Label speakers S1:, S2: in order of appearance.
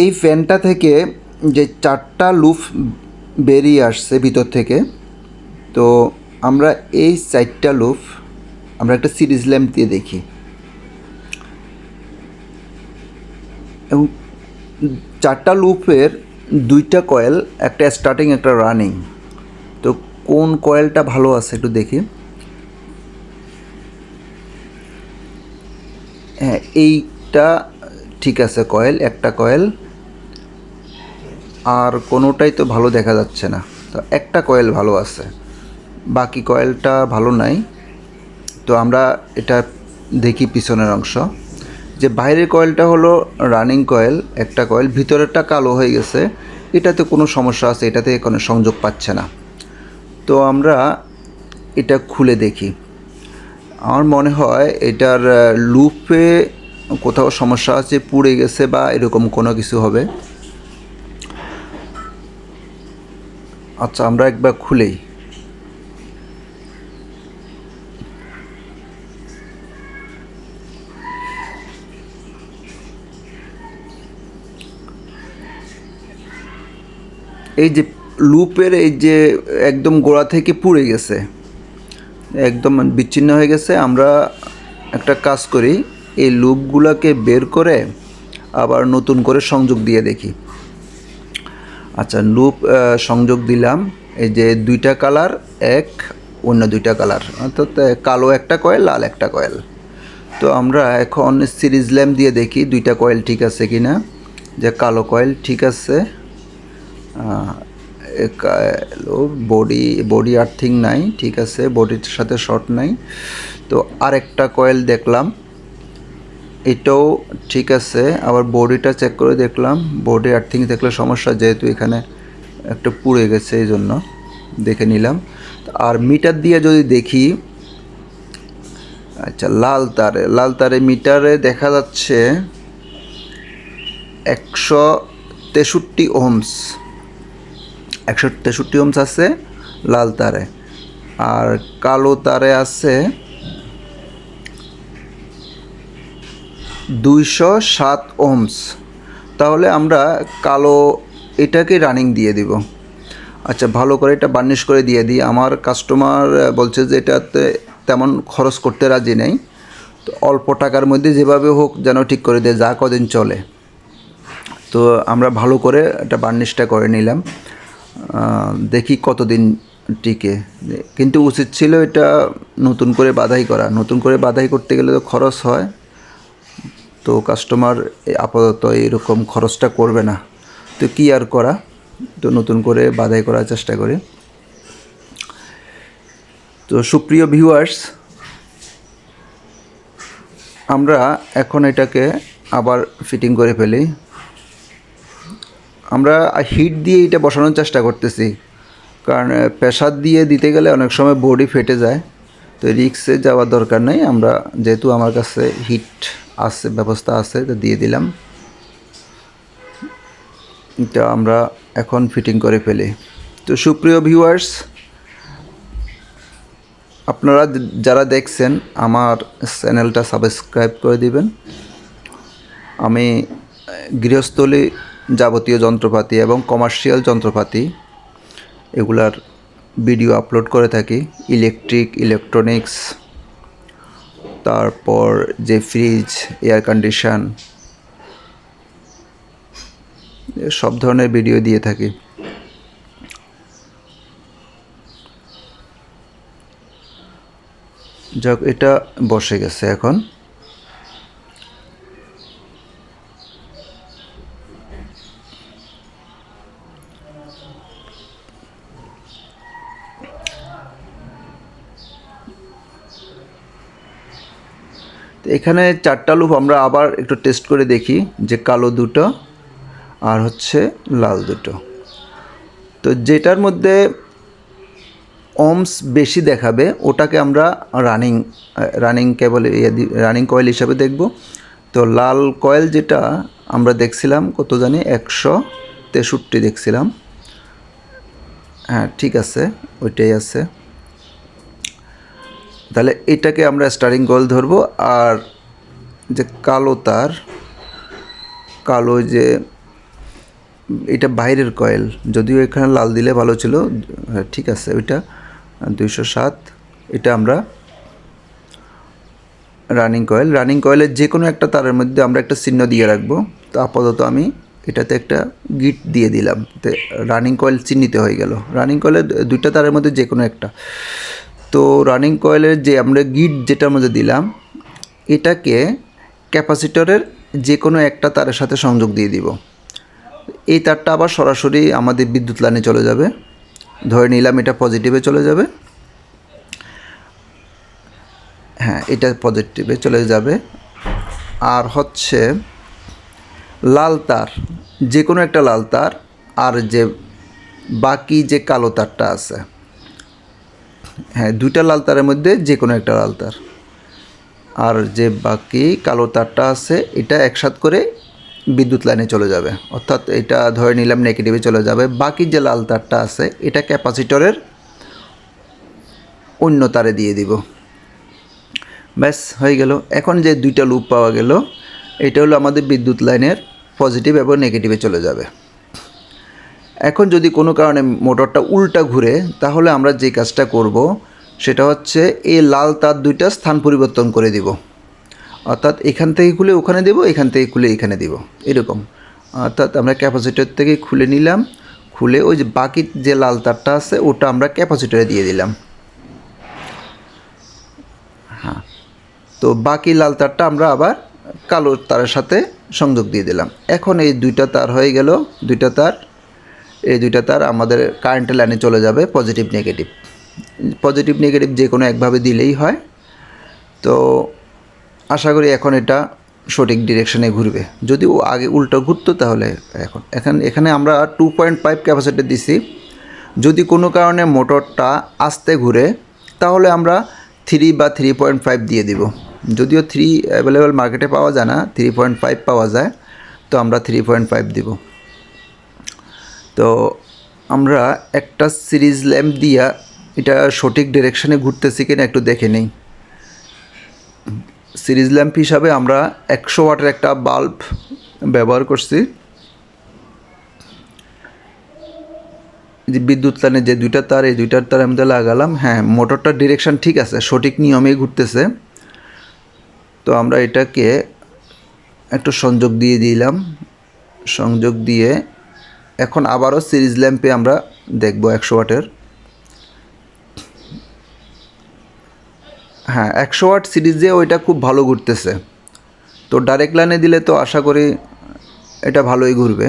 S1: এই ফ্যানটা থেকে যে চারটা লুফ বেরিয়ে আসছে ভিতর থেকে, তো আমরা এই চারটা লুফ আমরা একটা সিরিজ ল্যাম্প দিয়ে দেখি। এবং চারটা লুপের দুইটা কয়েল একটা স্টার্টিং একটা রানিং তো কোন কয়েলটা ভালো আছে একটু দেখি। হ্যাঁ এইটা ঠিক আছে, কয়েল, একটা কয়েল। আর কোনোটাই তো ভালো দেখা যাচ্ছে না। তো একটা কয়েল ভালো আছে। বাকি কয়েলটা ভালো নাই। তো আমরা এটা দেখি পিছনের অংশ। যে বাইরের কয়েলটা হলো রানিং কয়েল, একটা কয়েল। ভিতরেরটা কালো হয়ে গেছে। এটাতে কোনো সমস্যা আছে, এটাতে কোনো সংযোগ পাচ্ছে না। তো আমরা এটা খুলে দেখি। আমার মনে হয় এটার লুপে কোথাও সমস্যা আছে, পুড়ে গেছে বা এরকম কোনো কিছু হবে? আচ্ছা আমরা একবার খুলেই। এই যে লুপের এই যে একদম গোড়া থেকে পুড়ে গেছে, একদম বিচ্ছিন্ন হয়ে গেছে, আমরা একটা কাজ করি। এই লুপগুলোকে বের করে আবার নতুন করে সংযোগ দিয়ে দেখি। আচ্ছা লুপ সংযোগ দিলাম। এই যে দুইটা কালার, এক, অন্য দুইটা কালার। অর্থাৎ কালো একটা কয়েল, লাল একটা কয়েল। তো আমরা এখন সিরিজ ল্যাম্প দিয়ে দেখি দুইটা কয়েল ঠিক আছে কি না যে কালো কয়েল ঠিক আছে বডি বডি আর্থিং নাই, ঠিক আছে, বডির সাথে শর্ট নাই। তো আরেকটা কয়েল দেখলাম। এটাও ঠিক আছে, আবার বডিটা চেক করে দেখলাম বডি আর্থিং দেখলে সমস্যা, যেহেতু এখানে একটা পুড়ে গেছে, এই জন্য দেখে নিলাম। আর মিটার দিয়ে যদি দেখি আচ্ছা লাল তারে লাল তারে মিটারে দেখা যাচ্ছে একশো তেষট্টি ওহমস একশো তেষট্টি ওহমস আছে লাল তারে। আর কালো তারে আছে দুইশো সাত ওহমস তাহলে আমরা কালো এটাকে রানিং দিয়ে দিব। আচ্ছা ভালো করে এটা বার্নিশ করে দিয়ে দিই। আমার কাস্টমার বলছে যে এটাতে তেমন খরচ করতে রাজি নেই। তো অল্প টাকার মধ্যে যেভাবে হোক যেন ঠিক করে দেয়, যা কদিন চলে। তো আমরা ভালো করে এটা বার্নিশটা করে নিলাম। দেখি কতদিন টিকে। কিন্তু উচিত ছিল এটা নতুন করে বাধাই করা। নতুন করে বাধাই করতে গেলে তো খরচ হয়। তো কাস্টমার আপাতত এরকম খরচটা করবে না। তো কি আর করা? তো নতুন করে বাধাই করার চেষ্টা করি। তো সুপ্রিয় ভিউয়ার্স আমরা এখন এটাকে আবার ফিটিং করে ফেলি। আমরা হিট দিয়ে এটা বসানোর চেষ্টা করতেছি। কারণ প্রেশার দিয়ে দিতে গেলে অনেক সময় বডি ফেটে যায়। তো রিক্সে যাওয়ার দরকার নেই। আমরা যেহেতু আমার কাছে হিট আছে, ব্যবস্থা আছে তো দিয়ে দিলাম। এটা আমরা এখন ফিটিং করে ফেলি। তো সুপ্রিয় ভিউয়ার্স আপনারা যারা দেখছেন, আমার চ্যানেলটা সাবস্ক্রাইব করে দিবেন। আমি গৃহস্থলী যাবতীয় যন্ত্রপাতি এবং কমার্শিয়াল যন্ত্রপাতি, এগুলার ভিডিও আপলোড করে থাকি। ইলেকট্রিক ইলেকট্রনিক্স তারপর যে ফ্রিজ এয়ার কন্ডিশন সব ধরনের ভিডিও দিয়ে থাকি। যাক, এটা বসে গেছে এখন। তো এখানে চারটা লুপ আমরা আবার একটু টেস্ট করে দেখি যে কালো দুটো আর হচ্ছে লাল দুটো। তো যেটার মধ্যে ওমস বেশি দেখাবে, ওটাকে আমরা রানিং রানিং কেবল রানিং কয়েল হিসাবে দেখব। তো লাল কয়েল যেটা আমরা দেখছিলাম, কত জানি? একশো তেষট্টি দেখছিলাম। হ্যাঁ ঠিক আছে, ওইটাই আছে। তাহলে এটাকে আমরা স্টারিং কয়েল ধরবো আর যে কালো তার কালো যে এটা বাইরের কয়েল যদিও এখানে লাল দিলে ভালো ছিল হ্যাঁ, ঠিক আছে ওইটা দুইশো সাত এটা আমরা রানিং কয়েল রানিং কয়েলের যে কোনো একটা তারের মধ্যে আমরা একটা চিহ্ন দিয়ে রাখব তো আপাতত আমি এটাতে একটা গিট দিয়ে দিলাম তো রানিং কয়েল চিহ্নিত হয়ে গেল রানিং কয়েলের দুইটা তারের মধ্যে যে কোনো একটা। তো রানিং কয়েলের যে আমরা গিট যেটার মধ্যে দিলাম, এটাকে ক্যাপাসিটরের যে কোনো একটা তারের সাথে সংযোগ দিয়ে দিব। এই তারটা আবার সরাসরি আমাদের বিদ্যুৎ লাইনে চলে যাবে। ধরে নিলাম এটা পজিটিভে চলে যাবে। হ্যাঁ এটা পজিটিভে চলে যাবে। আর হচ্ছে লাল তার যে কোনো একটা লাল তার, আর যে বাকি যে কালো তারটা আছে। হ্যাঁ দুইটা লাল তারের মধ্যে যে কোনো একটা লাল তার আর যে বাকি কালো তারটা আছে, এটা একসাথ করে বিদ্যুৎ লাইনে চলে যাবে। অর্থাৎ এটা ধরে নিলাম নেগেটিভে চলে যাবে। বাকি যে লাল তারটা আছে, এটা ক্যাপাসিটরের অন্য তারে দিয়ে দিব। ব্যাস, হয়ে গেল। এখন যে দুইটা লুপ পাওয়া গেল, এটা হলো আমাদের বিদ্যুৎ লাইনের পজিটিভ এবং নেগেটিভে চলে যাবে। এখন যদি কোনো কারণে মোটরটা উল্টা ঘুরে, তাহলে আমরা যে কাজটা করব, সেটা হচ্ছে এই লাল তার দুইটা স্থান পরিবর্তন করে দিব। অর্থাৎ এখান থেকে খুলে ওখানে দেব, এখান থেকে খুলে এখানে দিব। এরকম। অর্থাৎ আমরা ক্যাপাসিটর থেকে খুলে নিলাম। খুলে ওই যে বাকি যে লাল তারটা আছে, ওটা আমরা ক্যাপাসিটরে দিয়ে দিলাম। হ্যাঁ। তো বাকি লাল তারটা আমরা আবার কালো তারের সাথে সংযোগ দিয়ে দিলাম। এখন এই দুইটা তার হয়ে গেল, দুইটা তার এই দুইটা তার আমাদের কারেন্টের লাইনে চলে যাবে পজিটিভ নেগেটিভ পজিটিভ নেগেটিভ যে কোনো একভাবে দিলেই হয়। তো আশা করি এখন এটা সঠিক ডিরেকশনে ঘুরবে। যদি ও আগে উল্টো ঘুরতো তাহলে এখন, এখানে এখানে আমরা টু পয়েন্ট ফাইভ ক্যাপাসিটি দিছি। যদি কোনো কারণে মোটরটা আস্তে ঘুরে, তাহলে আমরা থ্রি বা থ্রি পয়েন্ট ফাইভ দিয়ে দিব। যদিও থ্রি অ্যাভেলেবেল মার্কেটে পাওয়া যায় না থ্রি পয়েন্ট ফাইভ পাওয়া যায়, তো আমরা থ্রি পয়েন্ট ফাইভ দিব। তো আমরা একটা সিরিজ ল্যাম্প দিয়া এটা সঠিক ডিরেকশনে ঘুরতেছি কিনা একটু দেখে নেই। সিরিজ ল্যাম্প হিসাবে আমরা একশো ওয়াটের একটা বাল্ব ব্যবহার করছি। যে বিদ্যুৎ লাইনে যে দুইটা তার, এই দুইটার তার আমি লাগালাম। হ্যাঁ মোটরটার ডিরেকশান ঠিক আছে, সঠিক নিয়মেই ঘুরতেছে। তো আমরা এটাকে একটু সংযোগ দিয়ে দিলাম। সংযোগ দিয়ে এখন আবারও সিরিজ ল্যাম্পে আমরা দেখব একশো ওয়াটের। হ্যাঁ একশো ওয়াট সিরিজে ওইটা খুব ভালো ঘুরতেছে। তো ডাইরেক্ট লাইনে দিলে তো আশা করি এটা ভালোই ঘুরবে।